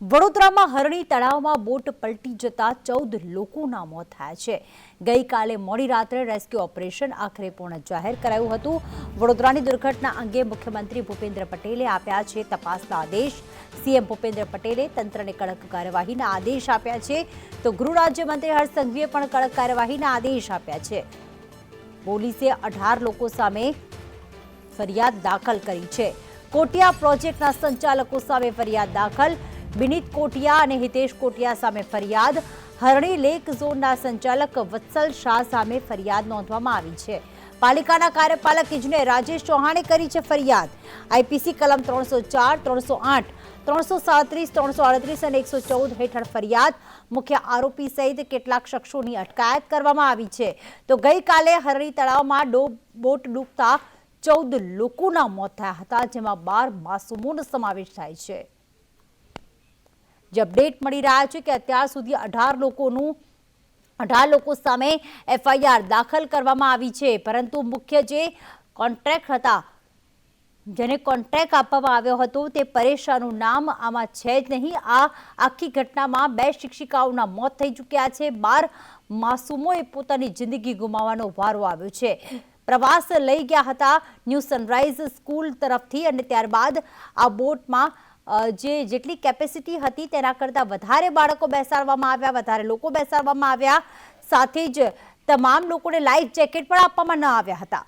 વડોદરામાં હરણી તળાવમાં બોટ પલટી જતા ચૌદ લોકોના મોત થયા છે. ગઈકાલે મોડી રાત્રે રેસ્ક્યુ ઓપરેશન આખરે પૂર્ણ જાહેર કરાયું હતું. વડોદરાની દુર્ઘટના અંગે મુખ્યમંત્રી ભૂપેન્દ્ર પટેલે આપ્યા છે તપાસના આદેશ. સીએમ ભૂપેન્દ્ર પટેલે તંત્રને કડક કાર્યવાહીના આદેશ આપ્યા છે. તો ગૃહ રાજ્યમંત્રી હર્ષ સંઘવીએ પણ કડક કાર્યવાહીના આદેશ આપ્યા છે. પોલીસે અઢાર લોકો સામે ફરિયાદ દાખલ કરી છે. કોટિયા પ્રોજેક્ટના સંચાલકો સામે ફરિયાદ દાખલ. વિનીત કોટિયા અને હિતેશ કોટિયા સામે ફરિયાદ. હરણી લેક ઝોનના સંચાલક વત્સલ શાહ સામે ફરિયાદ નોંધવામાં આવી છે. પાલિકાના કાર્યપાલક ઇજનેર રાજેશ ચૌહાણે કરી છે ફરિયાદ. આઈપીસી કલમ ત્રણસો ચાર, ત્રણસો આઠ, ત્રણસો સાડત્રીસ, ત્રણસો અડત્રીસ અને એકસો ચૌદ હેઠળ ફરિયાદ. મુખ્ય આરોપી સહિત કેટલાક શખ્સોની અટકાયત કરવામાં આવી છે. તો ગઈકાલે હરણી તળાવમાં ડો બોટ ડૂબતા ચૌદ લોકોના મોત થયા હતા, જેમાં બાર માસૂમોનો સમાવેશ થાય છે. જે અપડેટ મળી રહ્યા છે કે અત્યાર સુધી અઢાર લોકોનું, અઢાર લોકો સામે એફઆઈઆર દાખલ કરવામાં આવી છે. પરંતુ મુખ્ય જે કોન્ટ્રાક્ટ હતા, જેને કોન્ટ્રાક્ટ આપવામાં આવ્યો હતો, તે પરેશાનું નામ આમાં છે જ નહીં. આ આખી ઘટનામાં બે શિક્ષિકાઓના મોત થઈ ચૂક્યા છે. બાર માસૂમોએ પોતાની જિંદગી ગુમાવવાનો વારો આવ્યો છે. પ્રવાસ લઈ ગયા હતા ન્યૂ સનરાઈઝ સ્કૂલ તરફથી અને ત્યારબાદ આ બોટમાં જે જેટલી કેપેસિટી હતી તેના કરતાં વધારે બાળકો બેસાડવામાં આવ્યા, વધારે લોકો બેસાડવામાં આવ્યા. સાથે જ તમામ લોકોને લાઈફ જેકેટ પણ આપવામાં ન આવ્યા હતા.